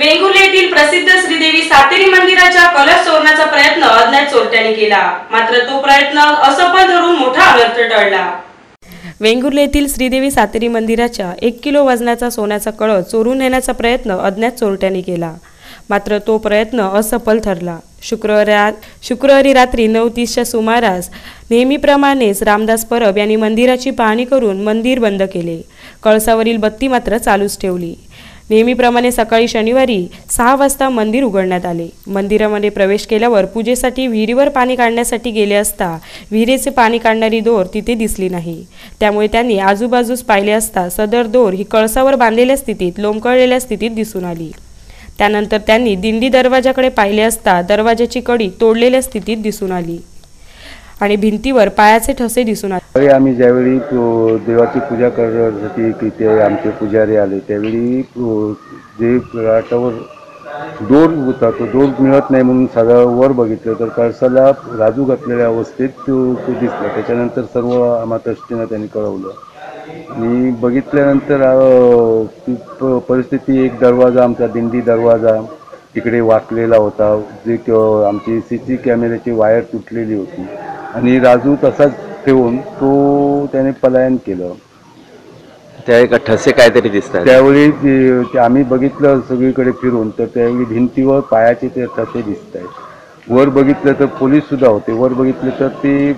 वेंगुर्ले येथील प्रसिद्ध श्रीदेवी सातेरी मंदिराच्या कलश चोरण्याचा प्रयत्न अज्ञात चोरट्याने केला. मात्र तो प्रयत्न असफल धरून मोठा अनर्थ टळला. वेंगुर्ले येथील श्रीदेवी सातेरी मंदिराच्या एक किलो वजनाचा सोन्याचा कळस चोरून नेण्याचा प्रयत्न अज्ञात चोरट्याने केला. मात्र तो प्रयत्न असफल ठरला. शुक्रवारी शुक्रवारी रात्री नऊ तीसच्या सुमारास नेहमीप्रमाणेच रामदास परब यांनी मंदिराची पाहणी करून मंदिर बंद केले. कळसावरील बत्ती मात्र चालूच ठेवली. नेहमीप्रमाणे सकाळी शनिवारी सहा वाजता मंदिर उघडण्यात आले. मंदिरामध्ये प्रवेश केल्यावर पूजेसाठी विहिरीवर पाणी काढण्यासाठी गेले असता विहिरीचे पाणी काढणारी दोर तिथे दिसली नाही. त्यामुळे त्यांनी आजूबाजूस पाहिले असता सदर दोर ही कळसावर बांधलेल्या स्थितीत लोंबकळलेल्या स्थितीत दिसून आली. त्यानंतर त्यांनी दिंडी दरवाजाकडे पाहिले असता दरवाजाची कडी तोडलेल्या स्थितीत दिसून आली. आणि भिंतीवर पायाचे ठसे दिसून आले. आम्ही ज्यावेळी देवाची पूजा करण्यासाठी तिथे आमचे पुजारी आले त्यावेळी जे घाटावर दोर होता तो दोर मिळत नाही म्हणून साधा वर बघितलं तर कळसाला राजू घातलेल्या अवस्थेत तो तो दिसला. त्याच्यानंतर सर्व आम्हा त्यांनी कळवलं. आणि बघितल्यानंतर ती परिस्थिती एक दरवाजा आमचा दिंडी दरवाजा तिकडे वाकलेला होता जे आमची सी सी कॅमेऱ्याची वायर तुटलेली होती. आणि राजू तसाच ठेवून तो त्याने पलायन केलं. त्या एका ठसे काहीतरी दिसतात. त्यावेळी ते- ते आम्ही बघितलं सगळीकडे फिरून तर त्यावेळी भिंतीवर पायाचे ते ठसे दिसत आहेत वर बघितलं तर पोलीस सुद्धा होते वर बघितलं तर ते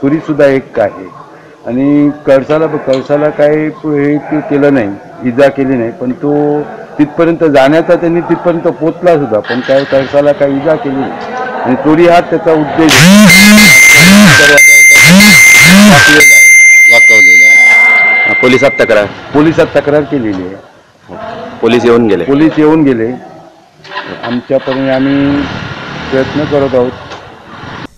सुरी सुद्धा एक आहे. आणि कळसाला कळसाला काय हे केलं नाही इजा केली नाही पण तो तिथपर्यंत जाण्याचा त्यांनी तिथपर्यंत पोचला सुद्धा पण काय कळसाला काही इजा केली नाही. आणि चोरी हा त्याचा उद्देश वाकलेला आहे. पोलिसात तक्रार. पोलिसात तक्रार केलेली आहे. पोलीस येऊन गेले. पोलीस येऊन गेले. आमच्यापर्यंत आम्ही प्रयत्न करत आहोत.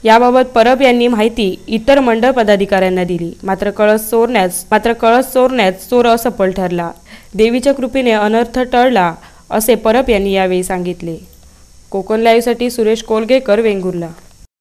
याबाबत परब यांनी माहिती इतर मंडळ पदाधिकाऱ्यांना दिली. मात्र कळस चोरण्यास मात्र कळस चोरण्यात चोर असफल ठरला. देवीच्या कृपेने अनर्थ टळला असे परब यांनी यावेळी सांगितले. कोकण लाईव्हसाठी सुरेश कोलगेकर वेंगुर्ला